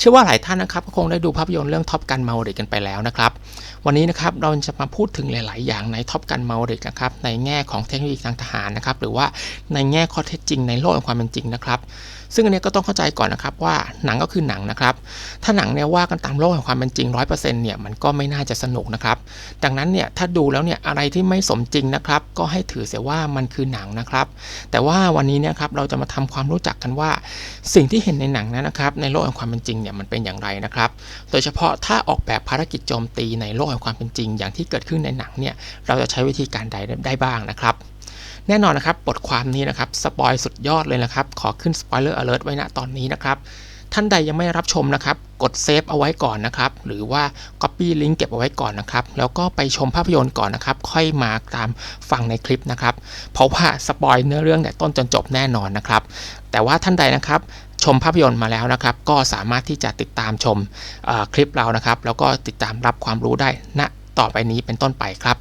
เชื่อว่าหลายท่านนะครับก็คงได้ดูภาพยนตร์เรื่องท็อปกันมาเริกกันไปแล้วนะครับ วันนี้นะครับเราจะมาพูดถึงหลาย ๆ อย่างในท็อปกันมาเริกนะครับในแง่ของเทคโนโลยีทางทหารนะครับหรือว่าในแง่ข้อเท็จจริงในโลกของความเป็นจริงนะครับ ซึ่งอันนี้ก็ต้องเข้าใจก่อนนะครับว่าหนังก็คือหนังนะครับ ถ้าหนังเนี่ยว่ากันตามโลกแห่งความเป็นจริง 100%เนี่ยมันก็ไม่น่าจะสนุกนะครับ ดังนั้นเนี่ยถ้าดูแล้วเนี่ยอะไรที่ไม่สมจริงนะครับ ก็ให้ถือเสียว่ามันคือหนังนะครับ แต่ว่าวันนี้เนี่ยครับเราจะมาทำความรู้จักกันว่า สิ่งที่เห็นในหนังนั้นนะครับในโลกแห่งความเป็นจริงเนี่ยมันเป็นอย่างไรนะครับ โดยเฉพาะถ้าออกแบบภารกิจโจมตีในโลกแห่งความเป็นจริง อย่างที่เกิดขึ้นในหนังเนี่ยเราจะใช้วิธีการใดได้บ้างนะครับ แน่นอนนะครับบทความนี้นะครับสปอยสุดยอดเลยนะครับ ขอขึ้นสปอยเลอร์อเลิร์ไว้ณตอนนี้นะครับ ท่านใดยังไม่รับชมนะครับ กดเซฟเอาไว้ก่อนนะครับ หรือว่า Copy ลิงก์เก็บเอาไว้ก่อนนะครับ แล้วก็ไปชมภาพยนตร์ก่อนนะครับ ค่อยมาตามฟังในคลิปนะครับ เพราะว่าสปอยเนื้อเรื่องแต่ต้นจนจบแน่นอนนะครับ แต่ว่าท่านใดนะครับชมภาพยนตร์มาแล้วนะครับ ก็สามารถที่จะติดตามชมคลิปเรานะครับ แล้วก็ติดตามรับความรู้ได้ณต่อไปนี้เป็นต้นไปครับ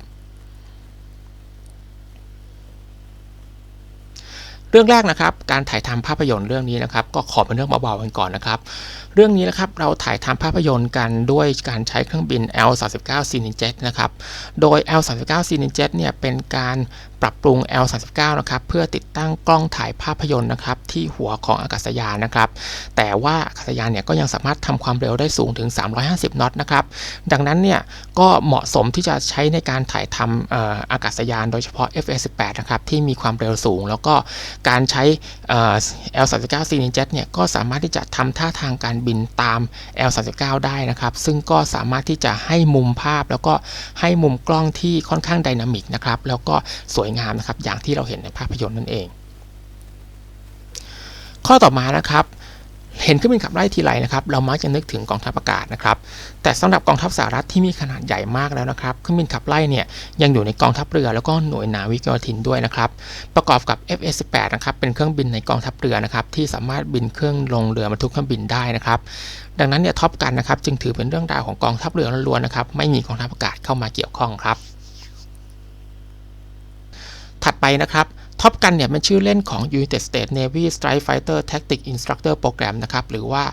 เรื่องแรกนะครับการถ่ายทำภาพยนตร์เรื่องนี้นะครับก็ขอเป็นเรื่องเบาๆกันก่อนนะครับ เรื่องนี้นะครับเราถ่ายทำภาพยนตร์กันด้วยการใช้เครื่องบิน L39 Cinejet นะครับโดย L39 Cinejet เนี่ยเป็นการ ปรับปรุง L39 นะครับเพื่อติดตั้งกล้องถ่ายภาพยนตร์นะครับที่หัวของอากาศยานนะครับแต่ว่าอากาศยานเนี่ยก็ยังสามารถทำความเร็วได้สูงถึง 350 นอตนะครับดังนั้นเนี่ยก็เหมาะสมที่จะใช้ในการถ่ายทำอากาศยานโดยเฉพาะ FA18 นะครับที่มีความเร็วสูง แล้วก็การใช้ L39 Cinejet เนี่ยก็สามารถที่จะทำท่าทางการบินตาม L39 ได้นะครับซึ่งก็สามารถที่จะให้มุมภาพแล้วก็ให้มุมกล้องที่ค่อนข้างไดนามิกนะครับแล้วก็สวยงามนะครับ อย่างที่เราเห็นในภาพยนตร์นั่นเอง ข้อต่อมานะครับ เห็นเครื่องบินขับไล่ทีไรนะครับ เรามักจะนึกถึงกองทัพอากาศนะครับ แต่สำหรับกองทัพสหรัฐที่มีขนาดใหญ่มากแล้วนะครับ เครื่องบินขับไล่เนี่ยยังอยู่ในกองทัพเรือแล้วก็หน่วยนาวิกโยธินด้วยนะครับ ประกอบกับ F-18 นะครับ เป็นเครื่องบินในกองทัพเรือนะครับ ที่สามารถบินเครื่องลงเรือบรรทุกเครื่องบินได้นะครับดังนั้นเนี่ยท็อปกันนะครับจึงถือเป็นเรื่องราวของกองทัพเรือล้วนๆนะครับไม่มีกองทัพอากาศเข้ามาเกี่ยวข้องครับ ถัดไปนะครับท็อปกันเนี่ยเป็นชื่อเล่นของ United States Navy Strike Fighter Tactic Instructor Program นะครับ หรือว่า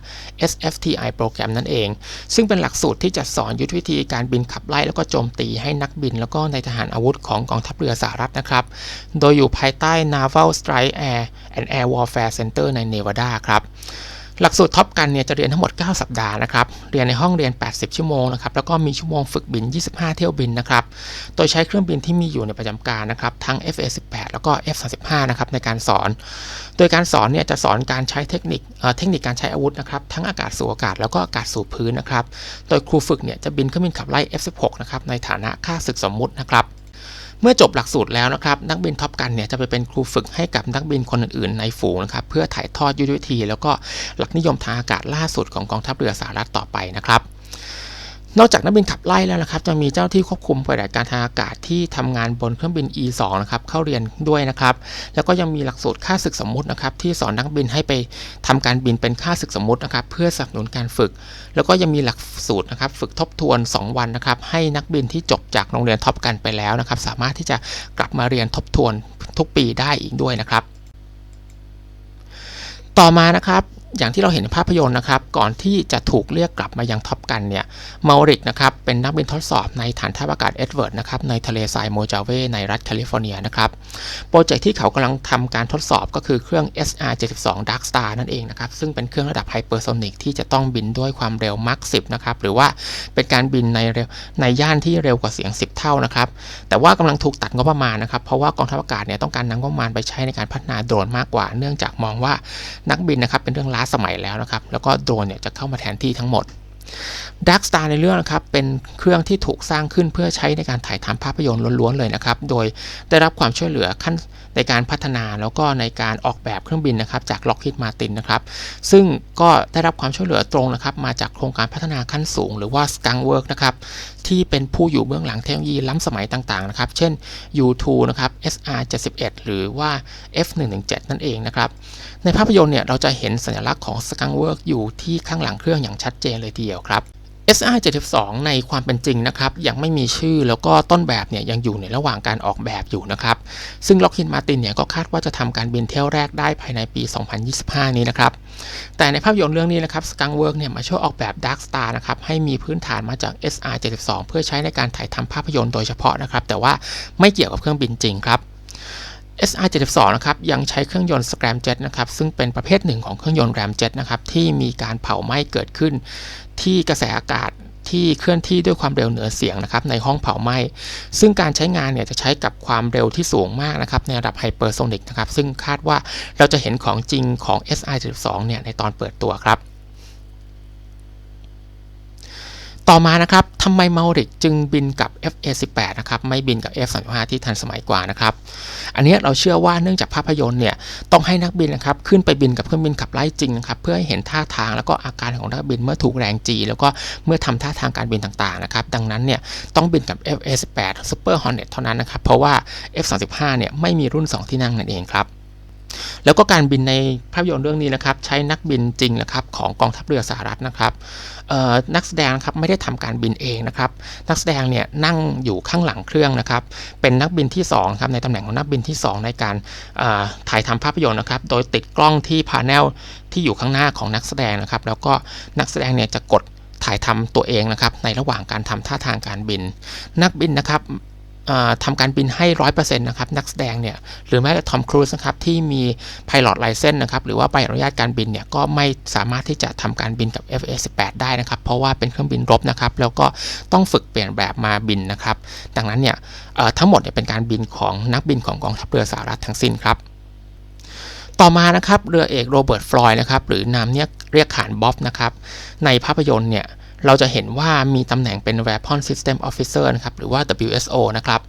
SFTI โปรแกรมนั่นเอง ซึ่งเป็นหลักสูตรที่จะสอนยุทธวิธีการบินขับไล่แล้วก็โจมตีให้นักบิน แล้วก็ในทหารอาวุธของกองทัพเรือสหรัฐนะครับ โดยอยู่ภายใต้ Naval Strike Air and Air Warfare Center ในเนวาดาครับ หลักสูตรท็อปกันเนี่ยจะเรียนทั้งหมด 9 สัปดาห์นะครับ เรียนในห้องเรียน 80 ชั่วโมงนะครับ แล้วก็มีชั่วโมงฝึกบิน 25 เที่ยวบินนะครับ โดยใช้เครื่องบินที่มีอยู่ในประจำการนะครับ ทั้ง FA18 แล้วก็ F35 นะครับในการสอน โดยการสอนเนี่ยจะสอนการใช้เทคนิคเทคนิคการใช้อาวุธนะครับ ทั้งอากาศสู่อากาศแล้วก็อากาศสู่พื้นนะครับ โดยครูฝึกเนี่ยจะบินเครื่องบินขับไล่ F16 นะครับ ในฐานะข้าศึกสมมุตินะครับ เมื่อจบหลักสูตรแล้วนะครับนักบินท็อปกันเนี่ยจะไปเป็นครูฝึกให้กับนักบินคนอื่นๆในฝูงนะครับเพื่อถ่ายทอดยุทธวิธี แล้วก็หลักนิยมทางอากาศล่าสุดของกองทัพเรือสหรัฐต่อไปนะครับ นอกจากนักบินขับไล่แล้วนะครับจะมีเจ้าที่ควบคุมปฏิบัติการทางอากาศที่ทำงานบนเครื่องบิน E2 นะครับเข้าเรียนด้วยนะครับ แล้วก็ยังมีหลักสูตรค่าศึกสมมุตินะครับที่สอนนักบินให้ไปทำการบินเป็นค่าศึกสมมุตินะครับเพื่อสนับสนุนการฝึก แล้วก็ยังมีหลักสูตรนะครับฝึกทบทวน 2 วันนะครับให้นักบินที่จบจากโรงเรียนท็อปกันไปแล้วนะครับสามารถที่จะกลับมาเรียนทบทวนทุกปีได้อีกด้วยนะครับ ต่อมานะครับ อย่างที่เราเห็นในภาพยนตร์นะครับ ก่อนที่จะถูกเรียกกลับมายังท็อปกันเนี่ยมาริกนะครับเป็นนักบินทดสอบในฐานทัพอากาศเอ็ดเวิร์ดนะครับในทะเลทรายโมจาเวในรัฐแคลิฟอร์เนียนะครับโปรเจกต์ที่เขากำลังทำการทดสอบก็คือเครื่อง SR-72 Dark Star นั่นเองนะครับซึ่งเป็นเครื่องระดับไฮเปอร์โซนิกที่จะต้องบินด้วยความเร็วมัก10นะครับหรือว่าเป็นการบินในในย่านที่เร็วกว่าเสียง 10 เท่านะครับแต่ว่ากำลังถูกตัดงบประมาณนะครับเพราะว่ากองทัพอากาศเนี่ยต้องการนำงบประมาณไปใช้ในการพัฒนาโดรนมากกว่า เนื่องจากมองว่านักบินนะครับเป็นเรื่องล้าสมัยแล้วนะครับ แล้วก็โดรนเนี่ยจะเข้ามาแทนที่ทั้งหมด Dark Star ในเรื่องนะครับ เป็นเครื่องที่ถูกสร้างขึ้นเพื่อใช้ในการถ่ายทำภาพยนตร์ล้วนๆเลยนะครับ โดยได้รับความช่วยเหลือขั้นในการพัฒนาแล้วก็ในการออกแบบเครื่องบินนะครับ จาก Lockheed Martin นะครับ ซึ่งก็ได้รับความช่วยเหลือตรงนะครับ มาจากโครงการพัฒนาขั้นสูง หรือว่า Skunk Work นะครับ ที่เป็นผู้อยู่เบื้องหลังเทคโนโลยีล้ำสมัยต่างๆนะครับ เช่น U2 นะครับ SR71 หรือว่า F117 นั่นเองนะครับ ในภาพยนตร์เนี่ยเราจะเห็นสัญลักษณ์ของ Skunk Work อยู่ที่ข้างหลังเครื่องอย่างชัดเจนเลยทีเดียวครับ SR 72ในความเป็นจริงนะครับ ยังไม่มีชื่อแล้วก็ต้นแบบเนี่ยยังอยู่ในระหว่างการออกแบบอยู่นะครับ ซึ่งล็อกฮินมาตินเนี่ยก็คาดว่าจะทำการบินเที่ยวแรกได้ภายในปี 2025 นี้นะครับ แต่ในภาพยนตร์เรื่องนี้นะครับสกังเวิร์กเนี่ยมาช่วยออกแบบ Dark Star นะครับให้มีพื้นฐานมาจาก SR 72เพื่อใช้ในการถ่ายทำภาพยนตร์โดยเฉพาะนะครับแต่ว่าไม่เกี่ยวกับเครื่องบินจริงครับ SR72 นะครับยังใช้เครื่องยนต์ Scramjet นะครับซึ่งเป็นประเภทหนึ่งของเครื่องยนต์ Ramjet นะครับที่มีการเผาไหม้เกิดขึ้น ที่กระแสอากาศที่เคลื่อนที่ด้วยความเร็วเหนือเสียงนะครับในห้องเผาไหม้ ซึ่งการใช้งานเนี่ยจะใช้กับความเร็วที่สูงมากนะครับในระดับไฮเปอร์โซนิกนะครับซึ่งคาดว่าเราจะเห็นของจริงของ SR72 เนี่ยในตอนเปิดตัวครับ ต่อมานะครับทำไมเมาริกจึงบินกับ FA18 นะครับไม่บินกับ F35 ที่ทันสมัยกว่านะครับ อันนี้เราเชื่อว่าเนื่องจากภาพยนตร์เนี่ยต้องให้นักบินนะครับขึ้นไปบินกับเครื่องบินขับไล่จริงนะครับเพื่อให้เห็นท่าทางแล้วก็อาการของนักบินเมื่อถูกแรงจี แล้วก็เมื่อทำท่าทางการบินต่างๆนะครับดังนั้นเนี่ยต้องบินกับ FA18 Super Hornet เท่านั้นนะครับเพราะว่า F35 เนี่ยไม่มีรุ่น 2 ที่นั่งนั่นเองครับ แล้วก็การบินในภาพยนตร์เรื่องนี้นะครับใช้นักบินจริงนะครับของกองทัพเรือสหรัฐนะครับนักแสดงครับไม่ได้ทำการบินเองนะครับนักแสดงเนี่ยนั่งอยู่ข้างหลังเครื่องนะครับเป็นนักบินที่2ครับในตำแหน่งของนักบินที่ 2 ในการถ่ายทำภาพยนตร์นะครับโดยติดกล้องที่พาเนลที่อยู่ข้างหน้าของนักแสดงนะครับแล้วก็นักแสดงเนี่ยจะกดถ่ายทำตัวเองนะครับในระหว่างการทำท่าทางการบิน นักบินนะครับ ทำการบินให้ร้อยเปอร์เซ็นต์นะครับนักแสดงเนี่ยหรือแม้แต่ทอมครูซนะครับที่มีพายロไลเซนนะครับหรือว่าใบอนุญาตการบินเนี่ยก็ไม่สามารถที่จะทำการบินกับ FA18 ได้นะครับ เพราะว่าเป็นเครื่องบินรบนะครับแล้วก็ต้องฝึกเปลี่ยนแบบมาบินนะครับดังนั้นเนี่ยทั้งหมดเนี่ยเป็นการบินของนักบินของกองทัพเรือสหรัฐทั้งสิ้นครับต่อมานะครับเรือเอกโรเบิร์ตฟลอยด์นะครับหรือนามเนี่ยเรียกขานบ๊อบนะครับในภาพยนตร์เนี่ย เราจะเห็นว่ามีตำแหน่งเป็น Weapon System Officer นะครับ หรือว่า WSO นะครับ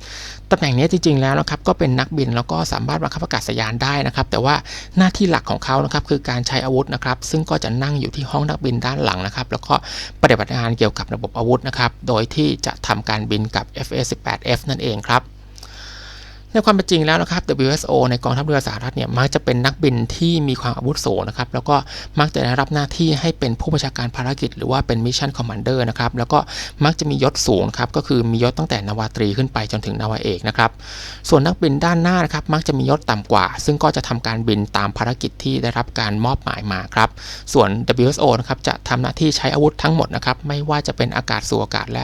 ตำแหน่งนี้จริงๆแล้วนะครับ ก็เป็นนักบินแล้วก็สามารถบังคับอากาศยานได้นะครับ แต่ว่าหน้าที่หลักของเขานะครับ คือการใช้อาวุธนะครับ ซึ่งก็จะนั่งอยู่ที่ห้องนักบินด้านหลังนะครับ แล้วก็ปฏิบัติงานเกี่ยวกับระบบอาวุธนะครับ โดยที่จะทำการบินกับ FA-18F นั่นเองครับ ในความเป็นจริงแล้วนะครับ WSO ในกองทัพเรือสหรัฐเนี่ยมักจะเป็นนักบินที่มีความอาวุโสนะครับแล้วก็มักจะได้รับหน้าที่ให้เป็นผู้บัญชาการภารกิจ หรือว่าเป็นมิชชั่นคอมมานเดอร์นะครับแล้วก็มักจะมียศสูงครับก็คือมียศตั้งแต่นาวาตรีขึ้นไปจนถึงนาวาเอกนะครับส่วนนักบินด้านหน้านะครับมักจะมียศต่ำกว่า ซึ่งก็จะทำการบินตามภารกิจที่ได้รับการมอบหมายมาครับส่วน WSO นะครับจะทำหน้าที่ใช้อาวุธทั้งหมดนะครับไม่ว่าจะเป็นอากาศสู่อากาศและ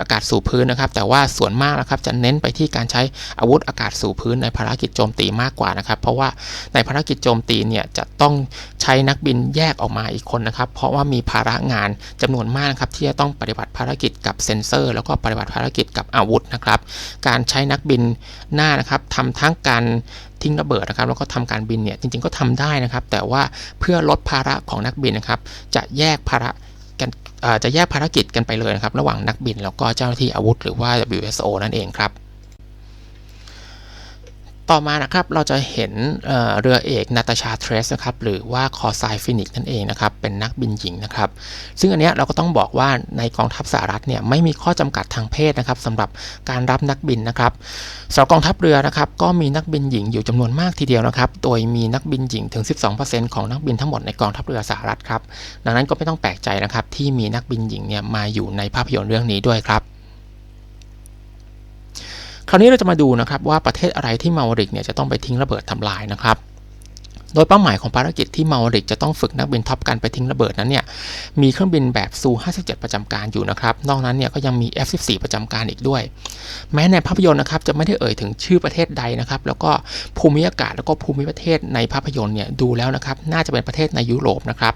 อากาศสู่พื้นนะครับ แต่ว่าส่วนมากนะครับจะเน้นไปที่การใช้อาวุธอากาศสู่พื้นในภารกิจโจมตีมากกว่านะครับ เพราะว่าในภารกิจโจมตีเนี่ยจะต้องใช้นักบินแยกออกมาอีกคนนะครับ เพราะว่ามีภาระงานจำนวนมากนะครับที่จะต้องปฏิบัติภารกิจกับเซ็นเซอร์ แล้วก็ปฏิบัติภารกิจกับอาวุธนะครับ การใช้นักบินหน้านะครับทำทั้งการทิ้งระเบิดนะครับแล้วก็ทำการบินเนี่ยจริงๆก็ทำได้นะครับ แต่ว่าเพื่อลดภาระของนักบินนะครับ จะแยกภาระ จะแยกภารกิจกันไปเลยนะครับ ระหว่างนักบินแล้วก็เจ้าหน้าที่อาวุธ หรือว่า WSO นั่นเองครับ ต่อมานะครับเราจะเห็นเรือเอกนาตาชาเทรสนะครับหรือว่าคอไซฟินิกนั่นเองนะครับเป็นนักบินหญิงนะครับซึ่งอันนี้เราก็ต้องบอกว่าในกองทัพสหรัฐเนี่ยไม่มีข้อจำกัดทางเพศนะครับสำหรับการรับนักบินนะครับสำหรับกองทัพเรือนะครับก็มีนักบินหญิงอยู่จำนวนมากทีเดียวนะครับโดยมีนักบินหญิงถึง 12%ของนักบินทั้งหมดในกองทัพเรือสหรัฐครับดังนั้นก็ไม่ต้องแปลกใจนะครับที่มีนักบินหญิงเนี่ยมาอยู่ในภาพยนตร์เรื่องนี้ด้วยครับ คราวนี้เราจะมาดูนะครับว่าประเทศอะไรที่มาวริกเนี่ยจะต้องไปทิ้งระเบิดทำลายนะครับโดยเป้าหมายของภารกิจที่เมาริกจะต้องฝึกนักบินท็อปกันไปทิ้งระเบิดนั้นเนี่ย มีเครื่องบินแบบซู 57 ประจำการอยู่นะครับ นอกนั้นเนี่ยก็ยังมี F14 ประจำการอีกด้วย แม้ในภาพยนตร์นะครับจะไม่ได้เอ่ยถึงชื่อประเทศใดนะครับ แล้วก็ภูมิอากาศแล้วก็ภูมิประเทศในภาพยนตร์เนี่ยดูแล้วนะครับ น่าจะเป็นประเทศในยุโรปนะครับ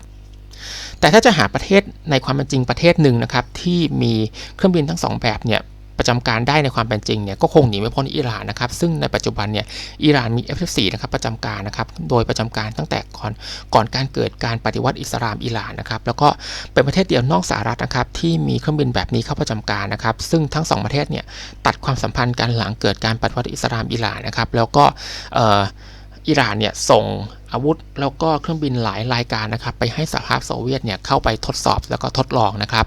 แต่ถ้าจะหาประเทศในความเป็นจริงประเทศหนึ่งนะครับที่มีเครื่องบินทั้งสองแบบเนี่ย ประจำการได้ในความเป็นจริงเนี่ยก็คงหนีไม่พ้นอิหร่านนะครับ ซึ่งในปัจจุบันเนี่ยอิหร่านมี F14 นะครับประจำการนะครับโดยประจำการตั้งแต่ก่อนก่อนการเกิดการปฏิวัติอิสลามอิหร่านนะครับแล้วก็เป็นประเทศเดียวนอกสหรัฐนะครับที่มีเครื่องบินแบบนี้เข้าประจำการนะครับ ซึ่งทั้ง 2 ประเทศเนี่ยตัดความสัมพันธ์กันหลังเกิดการปฏิวัติอิสลามอิหร่านนะครับ แล้วก็อิหร่านเนี่ยส่งอาวุธแล้วก็เครื่องบินหลายรายการนะครับ ไปให้สหภาพโซเวียตเนี่ยเข้าไปทดสอบแล้วก็ทดลองนะครับ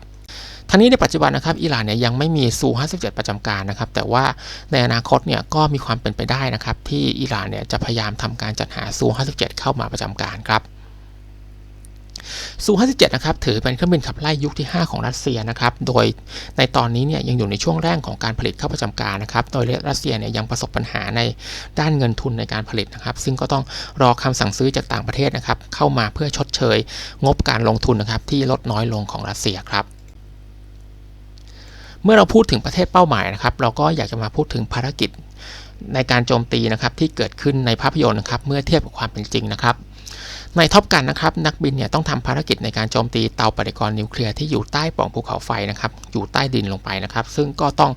ทั้งนี้ในปัจจุบันนะครับอิหร่านเนี่ยยังไม่มีซู57 ประจำการนะครับ แต่ว่าในอนาคตเนี่ยก็มีความเป็นไปได้นะครับ ที่อิหร่านเนี่ยจะพยายามทำการจัดหาซู57 เข้ามาประจำการครับซู57นะครับถือเป็นเครื่องบินขับไล่ยุคที่ 5 ของรัสเซียนะครับ โดยในตอนนี้เนี่ยยังอยู่ในช่วงแรกของการผลิตเข้าประจำการนะครับ โดยรัสเซียเนี่ยยังประสบปัญหาในด้านเงินทุนในการผลิตนะครับ ซึ่งก็ต้องรอคำสั่งซื้อจากต่างประเทศนะครับ เข้ามาเพื่อชดเชย งบการลงทุนนะครับที่ลดน้อยลงของรัสเซียครับ เมื่อเราพูดถึงประเทศเป้าหมายนะครับ เราก็อยากจะมาพูดถึงภารกิจในการโจมตีนะครับที่เกิดขึ้นในภาพยนตร์นะครับ เมื่อเทียบกับความเป็นจริงนะครับในท็อปกันนะครับนักบินเนี่ยต้องทำภารกิจในการโจมตีเตาปฏิกรณ์นิวเคลียร์ที่อยู่ใต้ปล่องภูเขาไฟนะครับอยู่ใต้ดินลงไปนะครับ ซึ่งก็ต้อง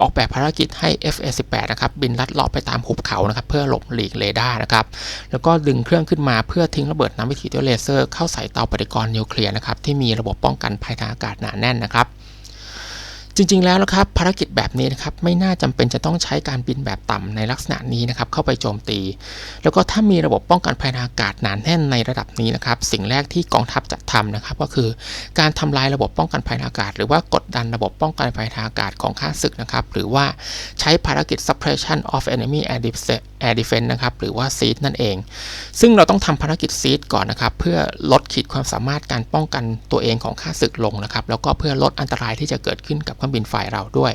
ออกแบบภารกิจให้ FA-18 นะครับบินลัดเลาะไปตามหุบเขานะครับเพื่อหลบหลีกเรดาร์นะครับแล้วก็ดึงเครื่องขึ้นมาเพื่อทิ้งระเบิดน้ำวิถีด้วยเลเซอร์ เข้าใส่เตาปฏิกรณ์นิวเคลียร์นะครับที่มีระบบป้องกันภัยทางอากาศหนาแน่นนะครับ จริงๆแล้วนะครับภารกิจแบบนี้นะครับไม่น่าจำเป็นจะต้องใช้การบินแบบต่ำในลักษณะนี้นะครับเข้าไปโจมตี แล้วก็ถ้ามีระบบป้องกันภัยทาอากาศหนานแน่นในระดับนี้นะครับสิ่งแรกที่กองทัพจะทำนะครับก็คือการทำลายระบบป้องกันภัยทาอากาศ หรือว่ากดดันระบบป้องกันภัยทาอากาศของข้าศึกนะครับหรือว่าใช้ภารกิจ suppression of enemy air defense นะครับหรือว่า SEAD นั่นเอง ซึ่งเราต้องทำภารกิจ SEAD ก่อนนะครับ เพื่อลดขีดความสามารถการป้องกันตัวเองของข้าศึกลงนะครับแล้วก็เพื่อลดอันตรายที่จะเกิดขึ้นกับเครื่องบินฝ่ายเราด้วย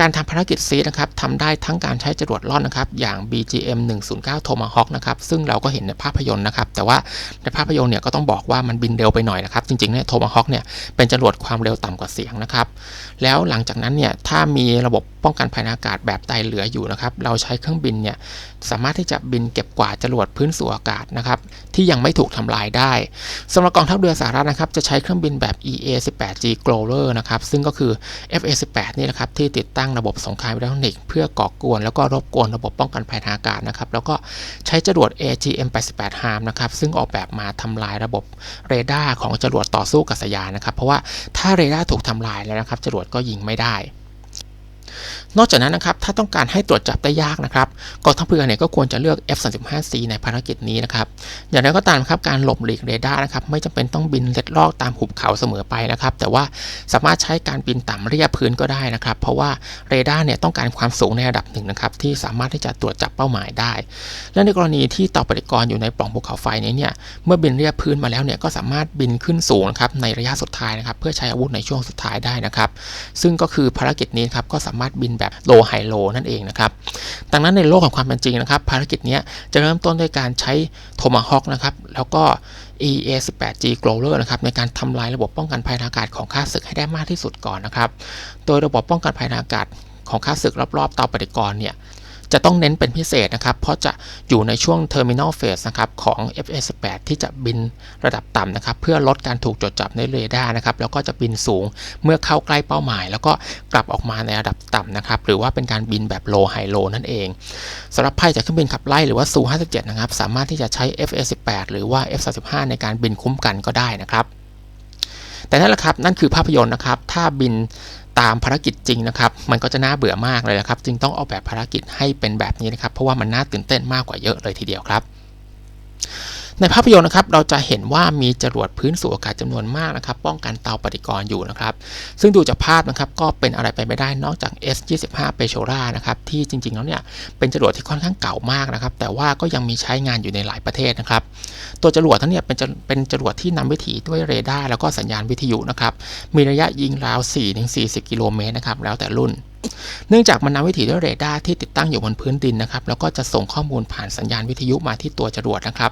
การทำภารกิจซีนะครับทำได้ทั้งการใช้จรวดล่อนนะครับอย่าง BGM 109 Tomahawk นะครับซึ่งเราก็เห็นในภาพยนตร์นะครับแต่ว่าในภาพยนตร์เนี่ยก็ต้องบอกว่ามันบินเร็วไปหน่อยนะครับจริงๆเนี่ย Tomahawk เนี่ยเป็นจรวดความเร็วต่ำกว่าเสียงนะครับแล้วหลังจากนั้นเนี่ยถ้ามีระบบป้องกันภัยอากาศแบบใดเหลืออยู่นะครับเราใช้เครื่องบินเนี่ยสามารถที่จะบินเก็บกวาดจรวดพื้นสู่อากาศนะครับที่ยังไม่ถูกทำลายได้สำหรับกองทัพเรือสหรัฐนะครับจะใช้เครื่องบินแบบ EA-18G Growler นะครับซึ่งก็คือ FA-18 นี่นะครับที่ติดตั้งระบบสงครามอิเล็กทรอนิกส์เพื่อก่อกวนแล้วก็รบกวนระบบป้องกันภัยทางอากาศนะครับแล้วก็ใช้จรวด AGM-88 HARM นะครับซึ่งออกแบบมาทำลายระบบเรดาร์ของจรวดต่อสู้กับสยานนะครับเพราะว่าถ้าเรดาร์ถูกทำลายแล้วนะครับจรวดก็ยิงไม่ได้ นอกจากนั้นนะครับถ้าต้องการให้ตรวจจับได้ยากนะครับกองทัพเรือเนี่ยก็ควรจะเลือก F35C ในภารกิจนี้นะครับอย่างไรก็ตามครับการหลบหลีกเรดาร์นะครับไม่จำเป็นต้องบินเล็ดลอกตามหุบเขาเสมอไปนะครับ แต่ว่าสามารถใช้การบินต่ำเรียบพื้นก็ได้นะครับ เพราะว่าเรดาร์เนี่ยต้องการความสูงในระดับหนึ่งนะครับที่สามารถที่จะตรวจจับเป้าหมายได้ และในกรณีที่ต่าปฏิกรณ์อยู่ในปล่องภูเขาไฟนี้เนี่ยเมื่อบินเรียบพื้นมาแล้วเนี่ยก็สามารถบินขึ้นสูงนะครับในระยะสุดท้ายนะครับเพื่อใช้อาวุธในช่วงสุดท้ายได้นะครับ ซึ่งก็คือภารกิจนี้ครับก็สามารถบินแบบโลไฮโลนั่นเองนะครับดังนั้นในโลกของความเป็นจริงนะครับภารกิจนี้จะเริ่มต้นด้วยการใช้โทมาฮอคนะครับแล้วก็ EA-18G Growler นะครับในการทำลายระบบป้องกันภัยทางอากาศของข้าศึกให้ได้มากที่สุดก่อนนะครับ โดยระบบป้องกันภัยทางอากาศของข้าศึกรอบๆเตาปฏิกรณ์เนี่ย จะต้องเน้นเป็นพิเศษนะครับ เพราะจะอยู่ในช่วง Terminal Phase นะครับของ FA18 ที่จะบินระดับต่ำนะครับ เพื่อลดการถูกจดจับในเรดาร์นะครับ แล้วก็จะบินสูงเมื่อเข้าใกล้เป้าหมาย แล้วก็กลับออกมาในระดับต่ำนะครับ หรือว่าเป็นการบินแบบ low high low นั่นเองสำหรับภัยจากเครื่องบินขับไล่หรือว่า Su-57 นะครับ สามารถที่จะใช้ FA18 หรือว่า F35 ในการบินคุ้มกันก็ได้นะครับแต่นั่นแหละครับ นั่นคือภาพยนตร์นะครับ ถ้าบิน ตามภารกิจจริงนะครับ มันก็จะน่าเบื่อมากเลยนะครับ จึงต้องออกแบบภารกิจให้เป็นแบบนี้นะครับ เพราะว่ามันน่าตื่นเต้นมากกว่าเยอะเลยทีเดียวครับ ในภาพยนตร์นะครับเราจะเห็นว่ามีจรวดพื้นสู่อากาศจำนวนมากนะครับ ป้องกันเตาปฏิกรณ์อยู่นะครับ ซึ่งดูจากภาพนะครับก็เป็นอะไรไปไม่ได้นอกจาก S25 p e t r o r a นะครับที่จริงๆแล้วเนี่ยเป็นจรวดที่ค่อนข้างเก่ามากนะครับ แต่ว่าก็ยังมีใช้งานอยู่ในหลายประเทศนะครับ ตัวจรวดทั้งนี้เป็นเป็นจรวดที่นำวิถีด้วยเรดาร์แล้วก็สัญญาณวิทยุนะครับมีระยะยิงราว 4-40 กิโลเมตรนะครับแล้วแต่รุ่น เนื่องจากมันนำวิถีด้วยเรดาร์ที่ติดตั้งอยู่บนพื้นดินนะครับ แล้วก็จะส่งข้อมูลผ่านสัญญาณวิทยุมาที่ตัวจรวดนะครับ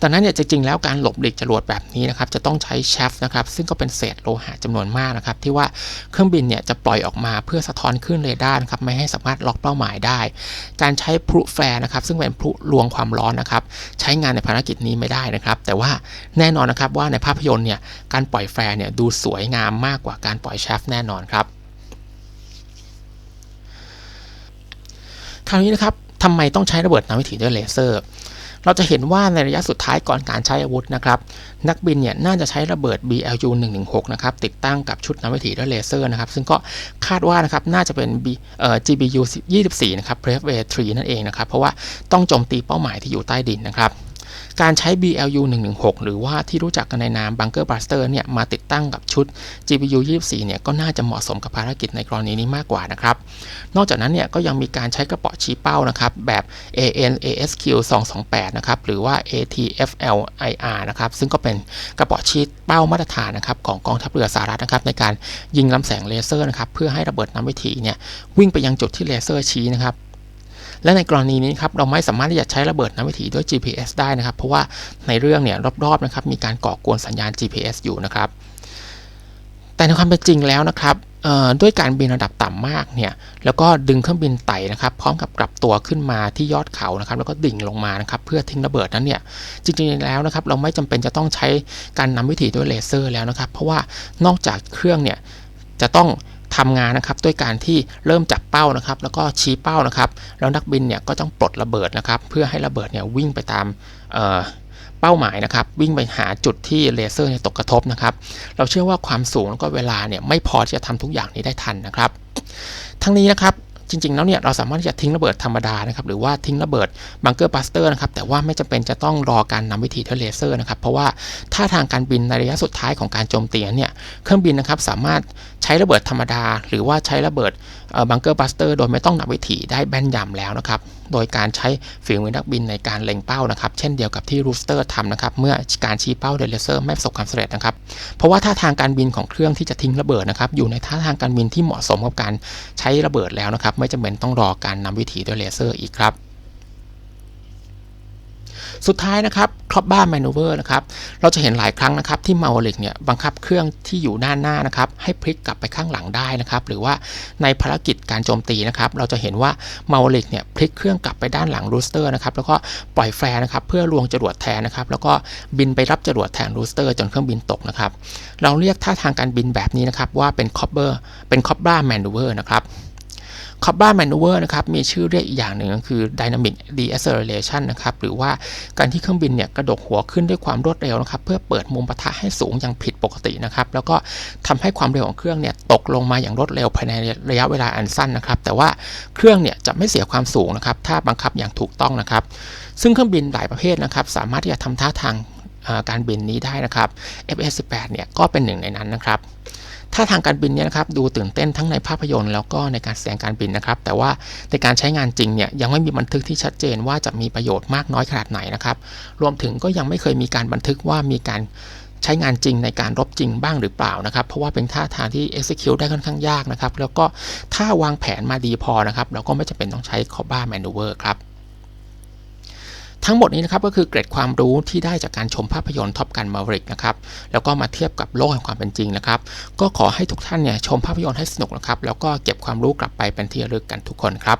ดังนั้นเนี่ยจริงๆแล้วการหลบหลีกจรวดแบบนี้นะครับจะต้องใช้แชฟนะครับ ซึ่งก็เป็นเศษโลหะจำนวนมากนะครับ ที่ว่าเครื่องบินเนี่ยจะปล่อยออกมาเพื่อสะท้อนขึ้นเรดาร์นะครับไม่ให้สามารถล็อกเป้าหมายได้ การใช้พลุแฟร์นะครับ ซึ่งเป็นพลุลวงความร้อนนะครับ ใช้งานในภารกิจนี้ไม่ได้นะครับ แต่ว่าแน่นอนนะครับว่าในภาพยนตร์เนี่ยการปล่อยแฟร์เนี่ยดูสวยงามมากกว่าการปล่อยแชฟแน่นอนครับ คราวนี้นะครับทำไมต้องใช้ระเบิดนำวิถีด้วยเลเซอร์ เราจะเห็นว่าในระยะสุดท้ายก่อนการใช้อาวุธนะครับนักบินเนี่ยน่าจะใช้ระเบิด BLU 116นะครับติดตั้งกับชุดนำวิถีด้วยเลเซอร์นะครับซึ่งก็คาดว่านะครับน่าจะเป็น B เอ่อ GBU 24นะครับ Brave Way 3นั่นเองนะครับเพราะว่าต้องโจมตีเป้าหมายที่อยู่ใต้ดินนะครับ การใช้ BLU 116 หรือว่าที่รู้จักกันในนาม Bunker Buster เนี่ยมาติดตั้งกับชุด GPU 24 เนี่ยก็น่าจะเหมาะสมกับภารกิจในกรณีนี้มากกว่านะครับ นอกจากนั้นเนี่ยก็ยังมีการใช้กระเป๋าชี้เป้านะครับ แบบ AN ASQ 228 นะครับ หรือว่า ATFL IR นะครับ ซึ่งก็เป็นกระเป๋าชี้เป้ามาตรฐานนะครับของกองทัพเรือสหรัฐนะครับในการยิงลำแสงเลเซอร์นะครับเพื่อให้ระเบิดนำวิถีเนี่ยวิ่งไปยังจุดที่เลเซอร์ชี้นะครับ และในกรณีนี้ครับเราไม่สามารถที่จะใช้ระเบิดนำวิถีด้วย GPS ได้นะครับ เพราะว่าในเรื่องเนี่ยรอบๆนะครับมีการก่อกวนสัญญาณ GPS อยู่นะครับ แต่ในความเป็นจริงแล้วนะครับด้วยการบินระดับต่ำมากเนี่ย แล้วก็ดึงเครื่องบินไต่นะครับ พร้อมกับกลับตัวขึ้นมาที่ยอดเขานะครับ แล้วก็ดิ่งลงมานะครับ เพื่อทิ้งระเบิดนั้นเนี่ย จริงๆแล้วนะครับ เราไม่จำเป็นจะต้องใช้การนำวิถีด้วยเลเซอร์แล้วนะครับ เพราะว่านอกจากเครื่องเนี่ยจะต้อง ทำงานนะครับด้วยการที่เริ่มจับเป้านะครับ แล้วก็ชี้เป้านะครับแล้วนักบินเนี่ยก็ต้องปลดระเบิดนะครับ เพื่อให้ระเบิดเนี่ยวิ่งไปตามเป้าหมายนะครับ วิ่งไปหาจุดที่เลเซอร์เนี่ยตกกระทบนะครับ เราเชื่อว่าความสูงแล้วก็เวลาเนี่ยไม่พอที่จะทำทุกอย่างนี้ได้ทันนะครับ ทั้งนี้นะครับ จริงๆแล้วเนี่ยเราสามารถที่จะทิ้งระเบิดธรรมดานะครับหรือว่าทิ้งระเบิดบังเกอร์บัสเตอร์นะครับแต่ว่าไม่จำเป็นจะต้องรอการนำวิธีด้วยเลเซอร์นะครับเพราะว่าถ้าทางการบินในระยะสุดท้ายของการโจมตีเนี่ยเครื่องบินนะครับสามารถใช้ระเบิดธรรมดา หรือว่าใช้ระเบิดบังเกอร์บัสเตอร์โดยไม่ต้องนำวิถีได้แม่นยำแล้วนะครับ โดยการใช้ฝีมือนักบินในการเล็งเป้านะครับ เช่นเดียวกับที่รูสเตอร์ทำนะครับ เมื่อการชี้เป้าโดยเลเซอร์ไม่ประสบความสำเร็จนะครับ เพราะว่าท่าทางการบินของเครื่องที่จะทิ้งระเบิดนะครับอยู่ในท่าทางการบินที่เหมาะสมกับการใช้ระเบิดแล้วนะครับ ไม่จำเป็นต้องรอการนำวิถีด้วยเลเซอร์อีกครับ สุดท้ายนะครับครอบบ้าแมนูเวอร์นะครับเราจะเห็นหลายครั้งนะครับที่เมาลิกเนี่ยบังคับเครื่องที่อยู่ด้านหน้านะครับให้พลิกกลับไปข้างหลังได้นะครับหรือว่าในภารกิจการโจมตีนะครับเราจะเห็นว่าเมาลิกเนี่ยพลิกเครื่องกลับไปด้านหลังรูสเตอร์นะครับแล้วก็ปล่อยแฟร์นะครับเพื่อลวงจรวดแทนนะครับแล้วก็บินไปรับจรวดแทนรูสเตอร์จนเครื่องบินตกนะครับเราเรียกท่าทางการบินแบบนี้นะครับว่าเป็นคอบเบอร์เป็นคอบบ้าแมนูเวอร์นะครับ คอบบ้าแมนูเวอร์นะครับมีชื่อเรียกอีกอย่างหนึ่งก็คือ Dynamic Deceleration นะครับหรือว่าการที่เครื่องบินเนี่ยกระดกหัวขึ้นด้วยความรวดเร็วนะครับเพื่อเปิดมุมปะทะให้สูงอย่างผิดปกตินะครับแล้วก็ทำให้ความเร็วของเครื่องเนี่ยตกลงมาอย่างรวดเร็วภายในระยะเวลาอันสั้นนะครับแต่ว่าเครื่องเนี่ยจะไม่เสียความสูงนะครับถ้าบังคับอย่างถูกต้องนะครับ ซึ่งเครื่องบินหลายประเภทนะครับสามารถที่จะทำท่าทางการบินนี้ได้นะครับ FS18 เนี่ยก็เป็นหนึ่งในนั้นนะครับ ถ้าทางการบินเนี่ยนะครับดูตื่นเต้นทั้งในภาพยนตร์แล้วก็ในการแสดงการบินนะครับ แต่ว่าในการใช้งานจริงเนี่ยยังไม่มีบันทึกที่ชัดเจนว่าจะมีประโยชน์มากน้อยขนาดไหนนะครับ รวมถึงก็ยังไม่เคยมีการบันทึกว่ามีการใช้งานจริงในการรบจริงบ้างหรือเปล่านะครับ เพราะว่าเป็นท่าทางที่ execute ได้ค่อนข้างยากนะครับ แล้วก็ถ้าวางแผนมาดีพอนะครับ เราก็ไม่จำเป็นต้องใช้ c o b a Maneuver ครับ ทั้งหมดนี้นะครับก็คือเกร็ดความรู้ที่ได้จากการชมภาพยนตร์ท็อปกันมาริกนะครับแล้วก็มาเทียบกับโลกแห่งความเป็นจริงนะครับ ก็ขอให้ทุกท่านเนี่ยชมภาพยนตร์ให้สนุกนะครับแล้วก็เก็บความรู้กลับไปเป็นที่ระลึกกันทุกคนครับ